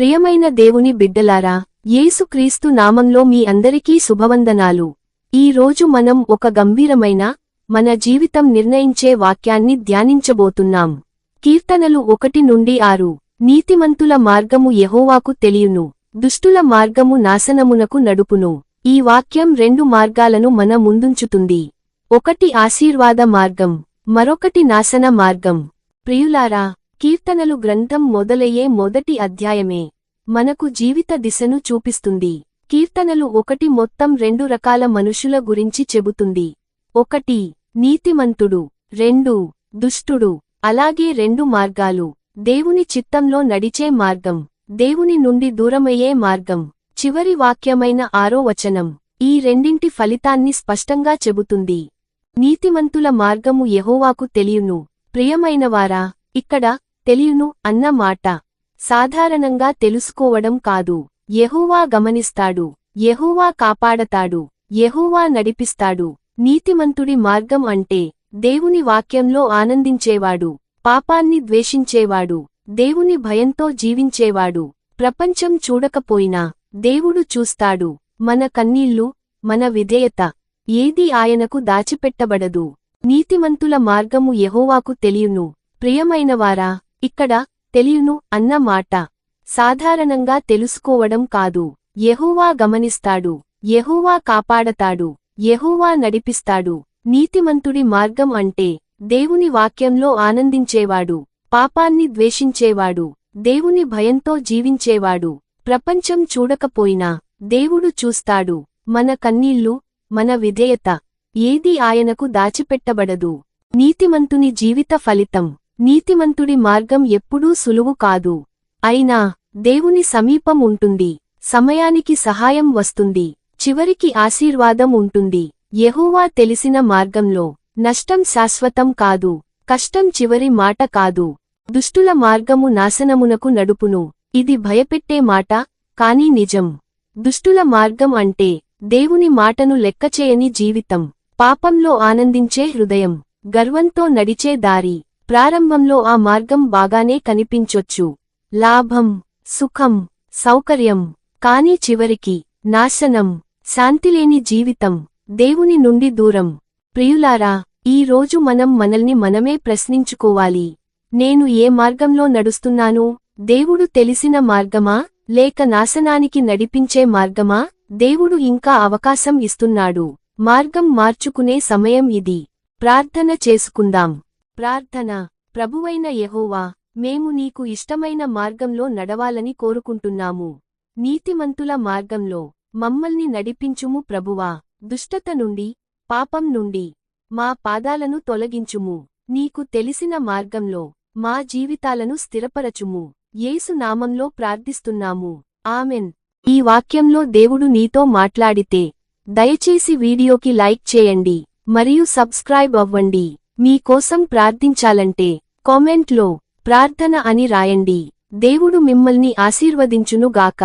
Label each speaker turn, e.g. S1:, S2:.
S1: ప్రియమైన దేవుని బిడ్డలారా యేసుక్రీస్తు నామంలో మీ అందరికీ శుభవందనాలు. ఈ రోజు మనం ఒక గంభీరమైన మన జీవితం నిర్ణయించే వాక్యాన్ని ధ్యానించబోతున్నాం. కీర్తనలు ఒకటి నుండి ఆరు. నీతిమంతుల మార్గము యహోవాకు తెలియును. దుష్టుల మార్గము నాశనమునకు నడుపును. ఈ వాక్యం రెండు మార్గాలను మన ముందుంచుతుంది. ఒకటి ఆశీర్వాద మార్గం మరొకటి నాశన మార్గం. ప్రియులారా కీర్తనలు గ్రంథం మొదలయ్యే మొదటి అధ్యాయమే. మనకు జీవిత దిశను చూపిస్తుంది. కీర్తనలు ఒకటి మొత్తం రెండు రకాల మనుషుల గురించి చెబుతుంది. ఒకటి నీతిమంతుడు. రెండు దుష్టుడు. అలాగే రెండు మార్గాలు. దేవుని చిత్తంలో నడిచే మార్గం. దేవుని నుండి దూరమయ్యే మార్గం. చివరి వాక్యమైన ఆరో వచనం. ఈ రెండింటి ఫలితాన్ని స్పష్టంగా చెబుతుంది. నీతిమంతుల మార్గము యహోవాకు తెలియును. ప్రియమైనవారా ఇక్కడ తెలియును అన్న మాట. సాధారణంగా తెలుసుకోవడం కాదు. యహూవా గమనిస్తాడు. యహూవా కాపాడతాడు. యహూవా నడిపిస్తాడు. నీతిమంతుడి మార్గం అంటే దేవుని వాక్యంలో ఆనందించేవాడు. పాపాన్ని ద్వేషించేవాడు. దేవుని భయంతో జీవించేవాడు. ప్రపంచం చూడకపోయినా దేవుడు చూస్తాడు. మన కన్నీళ్ళు మన విధేయత ఏది ఆయనకు దాచిపెట్టబడదు. నీతిమంతుల మార్గము యహోవాకు తెలియును. ప్రియమైనవారా ఇక్కడ తెలియును అన్న మాట. సాధారణంగా తెలుసుకోవడం కాదు. యహూవా గమనిస్తాడు. యహూవా కాపాడతాడు. యహూవా నడిపిస్తాడు. నీతిమంతుడి మార్గం అంటే దేవుని వాక్యంలో ఆనందించేవాడు పాపాన్ని ద్వేషించేవాడు దేవుని భయంతో జీవించేవాడు. ప్రపంచం చూడకపోయినా దేవుడు చూస్తాడు. మన కన్నీళ్ళు మన విధేయత ఏది ఆయనకు దాచిపెట్టబడదు. నీతిమంతుని జీవిత ఫలితం నీతిమంతుడి మార్గం ఎప్పుడూ సులువు కాదు. అయినా దేవుని సమీపం ఉంటుంది. సమయానికి సహాయం వస్తుంది. చివరికి ఆశీర్వాదం ఉంటుంది. యెహోవా తెలిసిన మార్గంలో. నష్టం శాశ్వతం కాదు. కష్టం చివరి మాట కాదు. దుష్టుల మార్గము నాశనమునకు నడుపును. ఇది భయపెట్టే మాట కాని నిజం. దుష్టుల మార్గం అంటే దేవుని మాటను లెక్కచేయని జీవితం. పాపంలో ఆనందించే హృదయం. గర్వంతో నడిచే దారి. ప్రారంభంలో ఆ మార్గం బాగానే కనిపించొచ్చు. లాభం సుఖం సౌకర్యం కాని చివరికి నాశనం శాంతిలేని జీవితం దేవుని నుండి దూరం. ప్రియులారా ఈ రోజు మనం మనల్ని మనమే ప్రశ్నించుకోవాలి. నేను ఏ మార్గంలో నడుస్తున్నాను? దేవుడు తెలిసిన మార్గమా? లేక నాశనానికి నడిపించే మార్గమా? దేవుడు ఇంకా అవకాశం ఇస్తున్నాడు. మార్గం మార్చుకునే సమయం ఇది. ప్రార్థన చేసుకుందాం. ప్రార్థన. ప్రభువైన యెహోవా మేము నీకు ఇష్టమైన మార్గంలో నడవాలని కోరుకుంటున్నాము. నీతిమంతుల మార్గంలో మమ్మల్ని నడిపించుము ప్రభువా. దుష్టత నుండి పాపం నుండి మా పాదాలను తొలగించుము. నీకు తెలిసిన మార్గంలో మా జీవితాలను స్థిరపరచుము. యేసు నామంలో ప్రార్థిస్తున్నాము. ఆమెన్. ఈ వాక్యంలో దేవుడు నీతో మాట్లాడితే దయచేసి వీడియోకి లైక్ చేయండి మరియు సబ్స్క్రైబ్ అవ్వండి. మీకోసం ప్రార్థించాలంటే కామెంట్లో ప్రార్థన అని రాయండి. దేవుడు మిమ్మల్ని ఆశీర్వదించునుగాక.